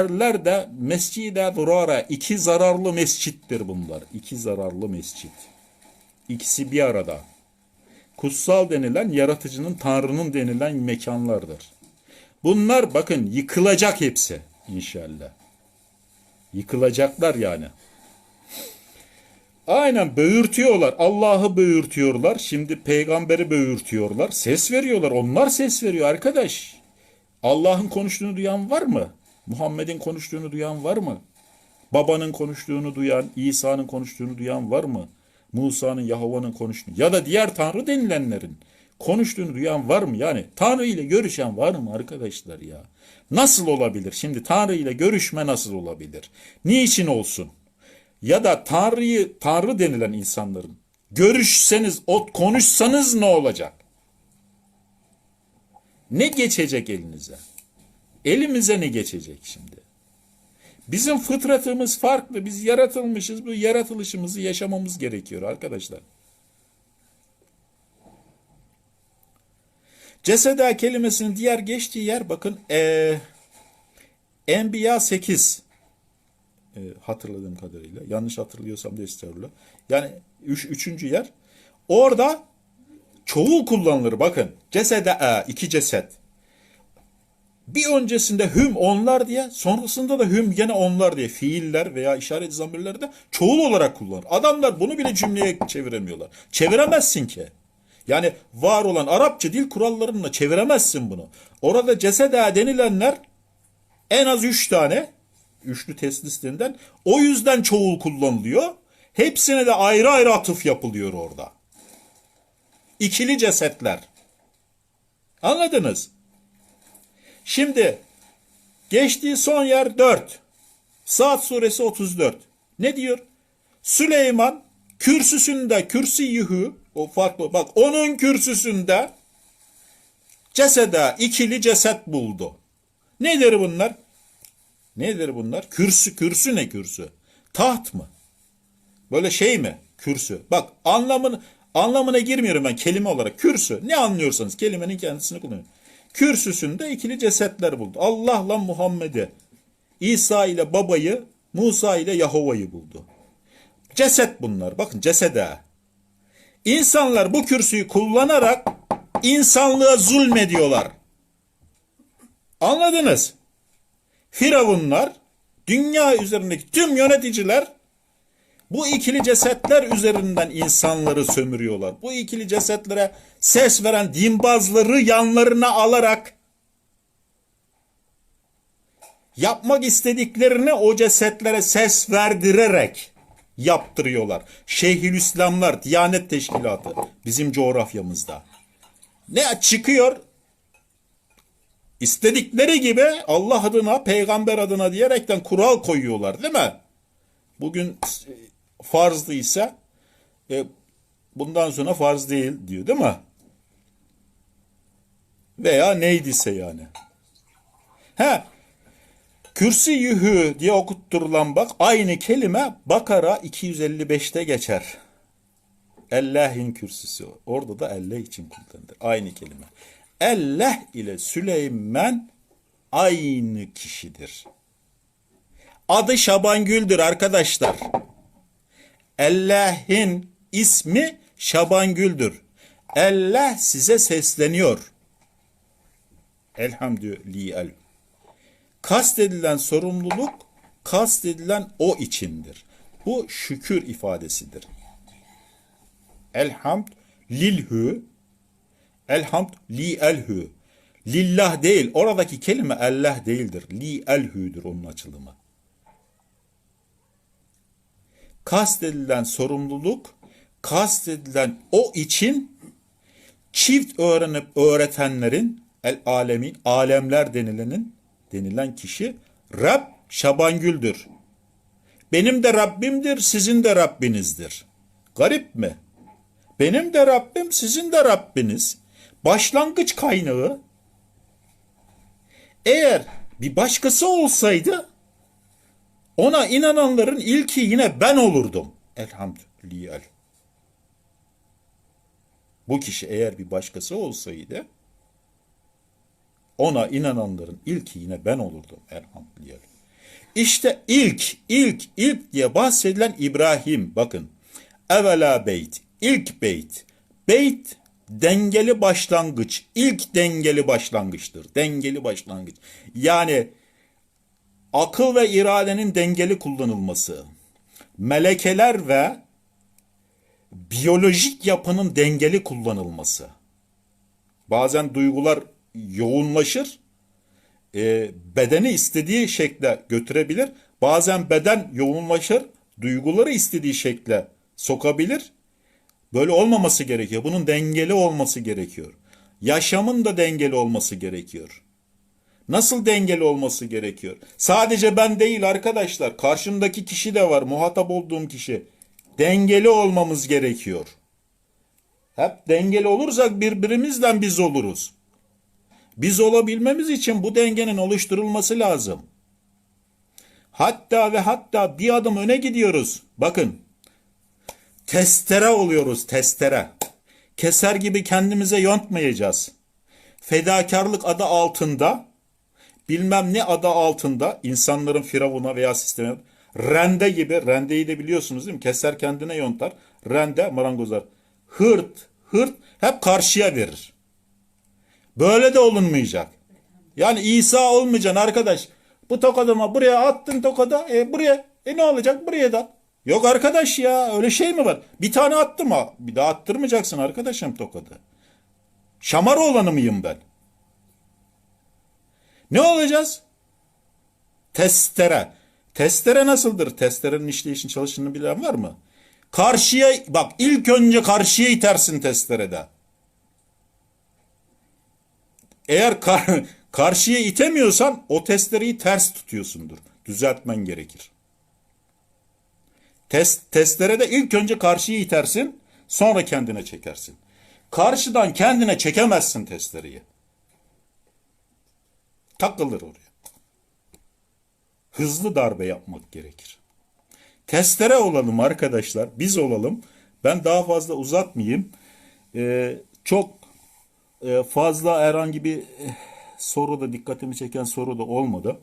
Derler de Mescid-i Durara iki zararlı mescittir bunlar. İki zararlı mescit. İkisi bir arada. Kutsal denilen yaratıcının, Tanrı'nın denilen mekanlardır. Bunlar bakın yıkılacak hepsi inşallah. Yıkılacaklar yani. Aynen böğürtüyorlar. Allah'ı böğürtüyorlar. Şimdi peygamberi böğürtüyorlar. Ses veriyorlar. Onlar ses veriyor arkadaş. Allah'ın konuştuğunu duyan var mı? Muhammed'in konuştuğunu duyan var mı? Babanın konuştuğunu duyan, İsa'nın konuştuğunu duyan var mı? Musa'nın, Yahova'nın konuştuğunu ya da diğer Tanrı denilenlerin konuştuğunu duyan var mı? Yani Tanrı ile görüşen var mı arkadaşlar ya? Nasıl olabilir? Şimdi Tanrı ile görüşme nasıl olabilir? Niçin olsun? Ya da Tanrı'yı, Tanrı denilen insanların görüşseniz, o konuşsanız ne olacak? Ne geçecek elinize? Elimize ne geçecek şimdi? Bizim fıtratımız farklı. Biz yaratılmışız. Bu yaratılışımızı yaşamamız gerekiyor arkadaşlar. Ceseda kelimesinin diğer geçtiği yer bakın ee, Enbiya 8 e, hatırladığım kadarıyla. Yanlış hatırlıyorsam da estağfurullah. Yani üç, üçüncü yer. Orada çoğul kullanılır bakın. Cesede e, iki ceset. Bir öncesinde hüm onlar diye, sonrasında da hüm gene onlar diye fiiller veya işaret zamirleri de çoğul olarak kullanır. Adamlar bunu bile cümleye çeviremiyorlar. Çeviremezsin ki. Yani var olan Arapça dil kurallarına çeviremezsin bunu. Orada ceseda denilenler en az üç tane üçlü test listesinden o yüzden çoğul kullanılıyor. Hepsine de ayrı ayrı atıf yapılıyor orada. İkili cesetler. Anladınız? Şimdi geçtiği son yer 4. Saat suresi 34. Ne diyor? Süleyman kürsüsünde kürsüyühü o farklı bak onun kürsüsünde cesede ikili ceset buldu. Nedir bunlar? Nedir bunlar? Kürsü, kürsü ne kürsü? Taht mı? Böyle şey mi? Kürsü. Bak anlamını anlamına girmiyorum ben kelime olarak. Kürsü. Ne anlıyorsanız kelimenin kendisini kullanın. Kürsüsünde ikili cesetler buldu. Allah'la Muhammed'i, İsa ile babayı, Musa ile Yahova'yı buldu. Ceset bunlar. Bakın cesede. İnsanlar bu kürsüyü kullanarak insanlığa zulmediyorlar. Anladınız? Firavunlar, dünya üzerindeki tüm yöneticiler bu ikili cesetler üzerinden insanları sömürüyorlar. Bu ikili cesetlere ses veren dinbazları yanlarına alarak yapmak istediklerini o cesetlere ses verdirerek yaptırıyorlar. Şeyhülislamlar, Diyanet Teşkilatı bizim coğrafyamızda. Ne çıkıyor? İstedikleri gibi Allah adına, peygamber adına diyerekten kural koyuyorlar değil mi? Bugün farzdı ise e, bundan sonra farz değil diyor değil mi? Veya neydiyse yani. He, kürsi yühü diye okutturulan bak aynı kelime Bakara 255'te geçer. Allah'ın kürsüsü. Orada da Allah için kullanılır. Aynı kelime. Allah ile Süleyman aynı kişidir. Adı Şabangül'dür arkadaşlar. Allah'ın ismi Şabangül'dür. Allah size sesleniyor. Elhamdülillah. Kastedilen sorumluluk, kastedilen o içindir. Bu şükür ifadesidir. Elhamd lilhü, elhamd li elhü. Lillah değil, oradaki kelime Allah değildir. Li elhüdür onun açılımı. Kastedilen sorumluluk, kastedilen o için çift öğrenip öğretenlerin el alemin, alemler denilenin denilen kişi Rab Şabangül'dür. Benim de Rabbimdir, sizin de Rabbinizdir. Garip mi? Benim de Rabbim, sizin de Rabbiniz. Başlangıç kaynağı. Eğer bir başkası olsaydı ona inananların ilki yine ben olurdum. Elhamdülillah. Bu kişi eğer bir başkası olsaydı ona inananların ilki yine ben olurdum. Elhamdülillah. İşte ilk, ilk, ilk diye bahsedilen İbrahim. Bakın. Evvela beyt. ilk beyt. Beyt dengeli başlangıç. İlk dengeli başlangıçtır. Dengeli başlangıç. Yani akıl ve iradenin dengeli kullanılması. Melekeler ve biyolojik yapının dengeli kullanılması. Bazen duygular yoğunlaşır, e, bedeni istediği şekle götürebilir. Bazen beden yoğunlaşır, duyguları istediği şekle sokabilir. Böyle olmaması gerekiyor. Bunun dengeli olması gerekiyor. Yaşamın da dengeli olması gerekiyor. Nasıl dengeli olması gerekiyor? Sadece ben değil arkadaşlar. Karşımdaki kişi de var. Muhatap olduğum kişi. Dengeli olmamız gerekiyor. Hep dengeli olursak birbirimizden biz oluruz. Biz olabilmemiz için bu dengenin oluşturulması lazım. Hatta ve hatta bir adım öne gidiyoruz. Bakın. Testere oluyoruz, testere. Keser gibi kendimize yontmayacağız. Fedakarlık adı altında, bilmem ne adı altında insanların firavuna veya sisteme rende gibi, rendeyi de biliyorsunuz değil mi? Keser kendine yontar. Rende, marangozlar. Hırt, hırt hep karşıya verir. Böyle de olunmayacak. Yani İsa olmayacaksın arkadaş. Bu tokadıma buraya attın tokadı. E buraya. E ne olacak? Buraya da. Yok arkadaş ya öyle şey mi var? Bir tane attım ha. Bir daha attırmayacaksın arkadaşım tokadı. Şamar olanı mıyım ben? Ne olacağız? Testere. Testere nasıldır? Testerenin işleyişin çalışını bilen var mı? Karşıya bak ilk önce karşıya itersin testerede. Eğer kar- karşıya itemiyorsan o testereyi ters tutuyorsundur. Düzeltmen gerekir. Test, testerede ilk önce karşıya itersin, sonra kendine çekersin. Karşıdan kendine çekemezsin testereyi. Takılır oraya. Hızlı darbe yapmak gerekir. Testere olalım arkadaşlar, biz olalım. Ben daha fazla uzatmayayım. Ee, çok e, fazla herhangi bir eh, soru da dikkatimi çeken soru da olmadı.